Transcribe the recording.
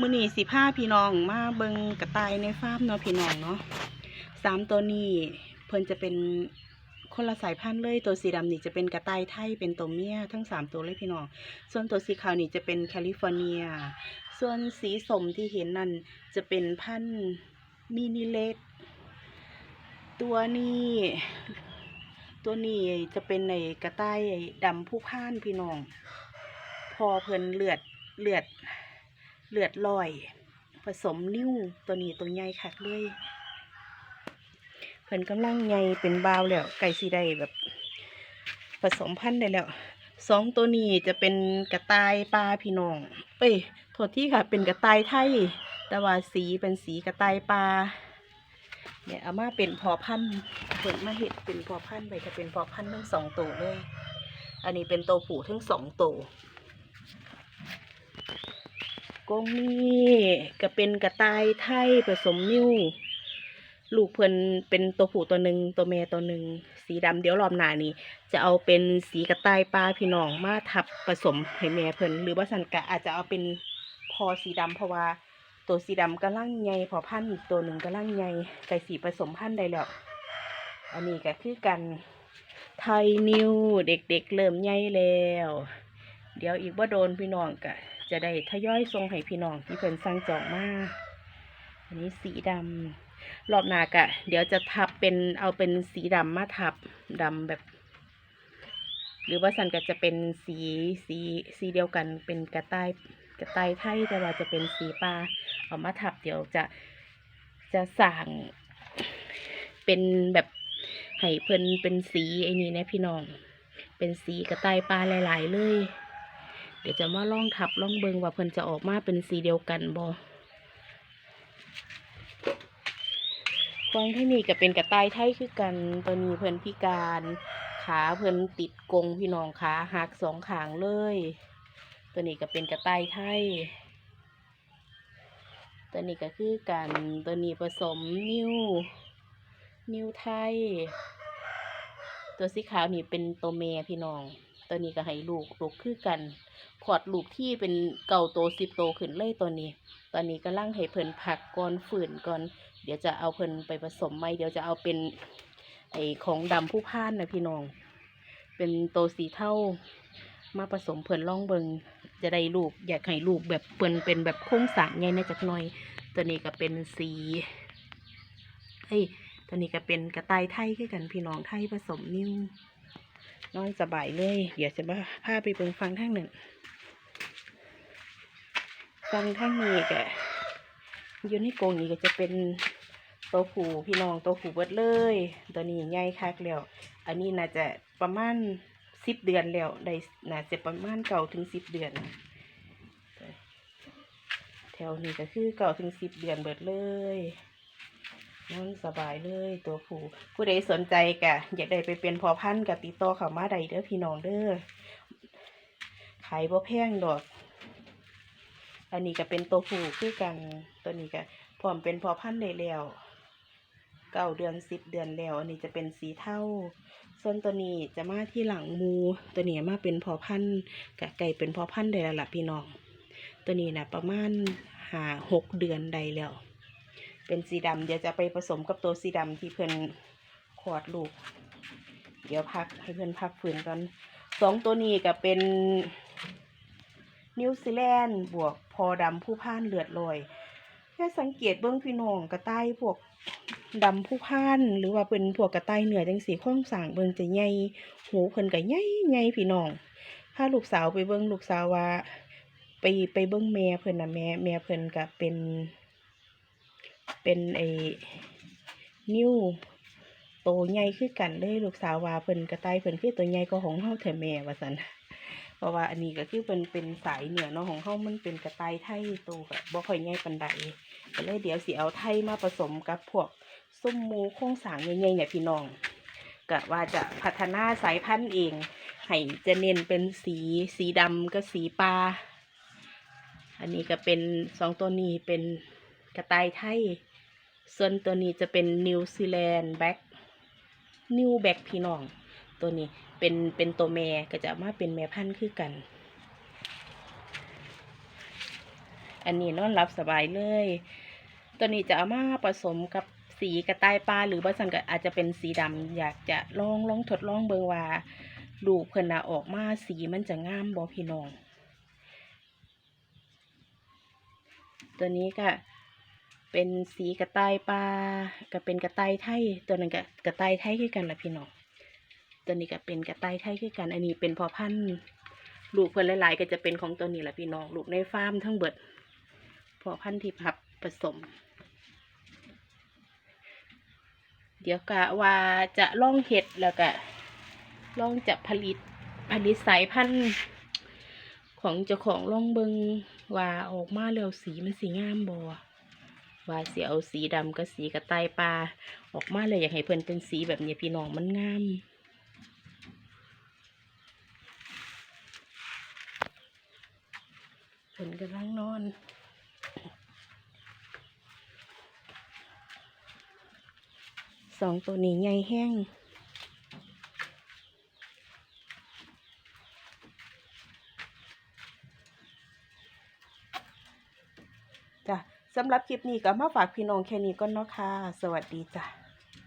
มือนี้สิพาพี่น้องมาเบิงกระต่ายในฟาร์มเนาะพี่น้องเนาะสามตัวนี้เพิ่นจะเป็นคนละสายพันธุ์เลยตัวสีดำนี่จะเป็นกระต่ายไทยเป็นตัวเมียทั้งสามตัวเลยพี่น้องส่วนตัวสีขาวนี่จะเป็นแคลิฟอร์เนีย ส่วนสีสมที่เห็นนั่นจะเป็นพันธุ์มินิเลสตัวนี้ตัวนี้จะเป็นในกระต่ายดำผู้พ่านพี่น้อง พอเพิ่นเลือดเลือด เลือดลอย ผสมนิ้วตัวนี้ตัวใหญ่คักเลยเพิ่นกำลังใหญ่เป็นบาวแล้วไก่สีได้แบบ ผสมพันธุ์ได้แล้วสองตัวนี้จะเป็นกระต่ายปลาพี่น้อง เอ้ยโทษที่ค่ะ เป็นกระต่ายไทย แต่ว่าสีเป็นสีกระต่ายปลาเนี่ยเอามาเป็นพอพันธุ์เพิ่นมาเห็ดเป็นพอพันธุ์ไปจะเป็นพอพันธุ์ทั้งสองตัวเลย อันนี้เป็นตัวผู้ทั้งสองตัว กรงนี้ก็เป็นกระต่ายไทยผสมนิ้ว ลูกเพิ่นเป็นตัวผู้ตัวหนึ่งตัวแม่ตัวหนึ่งสีดำเดี๋ยวรอบหน้านี้จะเอาเป็นสีกระต่ายปลาพี่น้องมาทับผสมให้แม่เพิ่นหรือว่าสันกะอาจจะเอาเป็นพอสีดำเพราะว่าตัวสีดำกำลังใหญ่พอพันอีกตัวหนึ่งกำลังใหญ่ไก่สีผสมพันธุ์ได้แล้ว อันนี้ก็คือกันไทยนิวเด็กๆเริ่มใหญ่แล้ว เดี๋ยวอีกว่าโดนพี่น้องก็ จะได้ทยอยส่งให้พี่น้องที่เพิ่นสั่งจองมาอันนี้สีดำรอบหน้ากะ เดี๋ยวจะทับเป็นเอาเป็นสีดำมาทับดำแบบ หรือว่าสันก็จะเป็นสีสีสีเดียวกันเป็นกระต่ายกระต่ายไทยแต่ว่าจะเป็นสีปลาเอามาทับเดี๋ยวจะจะสั่งเป็นแบบให้เพิ่นเป็นสีไอ้นี่นะพี่น้อง เป็นสีกระต่ายปลาหลาย ๆ เลย เดี๋ยวจะมาล่องทับล่องเบิงว่าเพิ่นจะออกมาเป็นสีเดียวกันบ่ควางที่นี่ก็เป็นกระต่ายไทยคือกันตัวนี้เพิ่นพิการขาเพิ่นติดกงพี่น้องขาหักสองขางเลย ตัวนี้ก็เป็นกระต่ายไทยตัวนี้ก็คือกันตัวนี้ผสมนิ้ว นิ้วไทย ตัวสีขาวนี่เป็นตัวแม่พี่น้อง ตัวนี้ก็ให้ลูกลูกคือกันพอดลูกที่เป็นเก่าโตสิบโตขึ้นเลยตัวนี้ ตอนนี้ก็ล่างให้เพิ่นผักก่อนฝืนก่อน เดี๋ยวจะเอาเพิ่นไปผสมไหมเดี๋ยวจะเอาเป็นไอของดำผู้พ่านนะพี่น้อง เป็นโตสีเท่ามาผสมเพิ่นล่องเบิงจะได้ลูกอยากให้ลูกแบบเพิ่นเป็นแบบโค้งสร้างไงนะจักหน่อย ตัวนี้ก็เป็นสีเฮ้ยตัวนี้ก็เป็นกระต่ายไทยคือกันพี่น้องไทยผสมนิ้ว นอนสบายเลย เดี๋ยวจะมาพาไปเบิ่งฟังทางหนึ่งฟังทางนี้ก็อยู่ในกรงนี้ก็จะเป็นโตผูพี่น้องโตผูเบิดเลย ตัวนี้ใหญ่คักแล้ว อันนี้น่าจะประมาณสิบเดือนแล้วได้น่าจะประมาณเก่าถึงสิบเดือน แถวนี้ก็คือเก่าถึงสิบเดือนเบิดเลย นอนสบายเลยตัวผูผู้ใดสนใจกะอยากได้ไปเป็นพอพันกับติดต่อเขามาได้เด้อพี่น้องเด้อขายบ่แพงดอก อันนี้ก็เป็นตัวผู้คือกันตัวนี้ก็พร้อมเป็นพอพันได้แล้วเก้าเดือนสิบเดือนแล้ว อันนี้จะเป็นสีเทาส่วนตัวนี้จะมาที่หลังมูตัวนี้มาเป็นพอพันธุ์กะไก่เป็นพอพันได้แล้วล่ะพี่น้อง ตัวนี้นะประมาณหาหกเดือนได้แล้ว เป็นสีดำเดี๋ยวจะไปผสมกับตัวสีดำที่เพิ่อนขวดลูก เดี๋ยวพักให้เพิ่อนพักฝืนก่อนสองตัวนี้ก็เป็นนิวซีแลนด์บวกพอดำผู้พ่านเลือดลอยแค่สังเกตเบื้องพี่น้องกระต่ายพวกดำผู้พ่านหรือว่าเป็นพวกกระต่ายเหนือจังสีข้องสางเบิ่งจะใหญ่หูเพิ่นก็ใหญ่ใหญ่พี่น้องถ้าลูกสาวไปเบิ่งลูกสาวว่า ไปไปเบิ่งแม่เพิ่นนะแม่แม่เพิ่นก็เป็น เป็นไอ้นิ้วโตใหญ่คือกันเลยลูกสาวว่าเพิ่นกระต่ายเพิ่นคือตัวใหญ่ก็ของเฮาแท้แม่ว่าซั่นเพราะว่าอันนี้ก็คือเป็นเป็นสายเหนือเนาะของเขามันเป็นกระต่ายไทยโตกับบ่ค่อยง่ายปันใดก็เลยเดี๋ยวสิเอาไทยมาผสมกับพวกส้มหมูโครงสางใหญ่ๆเนี่ยพี่น้องกะว่าจะพัฒนาสายพันธุ์เองให้จะเน้นเป็นสีสีดำกับสีปลาอันนี้ก็เป็นสองตัวนี้เป็น กระต่ายไทย ส่วนตัวนี้จะเป็นนิวซีแลนด์แบ็กนิวแบ็กพี่น้อง ตัวนี้เป็นเป็นตัวแม่ก็จะมาเป็นแม่พันธุ์คือกัน อันนี้นอนรับสบายเลย ตัวนี้จะเอามาผสมกับสีกระต่ายปลาหรือว่าสันก็อาจจะเป็นสีดำอยากจะลองลองทดลองเบิงว่าลูกเพิ่นนะออกมาสีมันจะงามบ่พี่น้อง ตัวนี้ก็ เป็นสีกระต่ายปลาก็เป็นกระต่ายไทย ตัวนั้นก็กระต่ายไทยคือกันละพี่น้อง ตัวนี้ก็เป็นกระต่ายไทยคือกัน อันนี้เป็นพอพันธุ์ลูกเพิ่นหลายๆ ก็จะเป็นของตัวนี้แหละพี่น้อง ลูกในฟาร์มทั้งเบิด พอพันธุ์ที่พับผสม เดี๋ยวกะว่าจะล่องเห็ดแล้วก็ล่องจะผลิตผลิตสายพันธุ์ของเจ้าของล่องเบิงว่าออกมาแล้วสีมันสีงามบ่ ว่าสีเอาสีดำกับสีกระต่ายปลาออกมาเลยอยากให้เพิ่นเป็นสีแบบนี้พี่น้องมันงามเพิ่นกำลังนอนสองตัวนี้ใหญ่แห้ง จ้ะ สำหรับคลิปนี้ก็มาฝากพี่น้องแค่นี้ก่อนเนาะค่ะ สวัสดีจ้ะ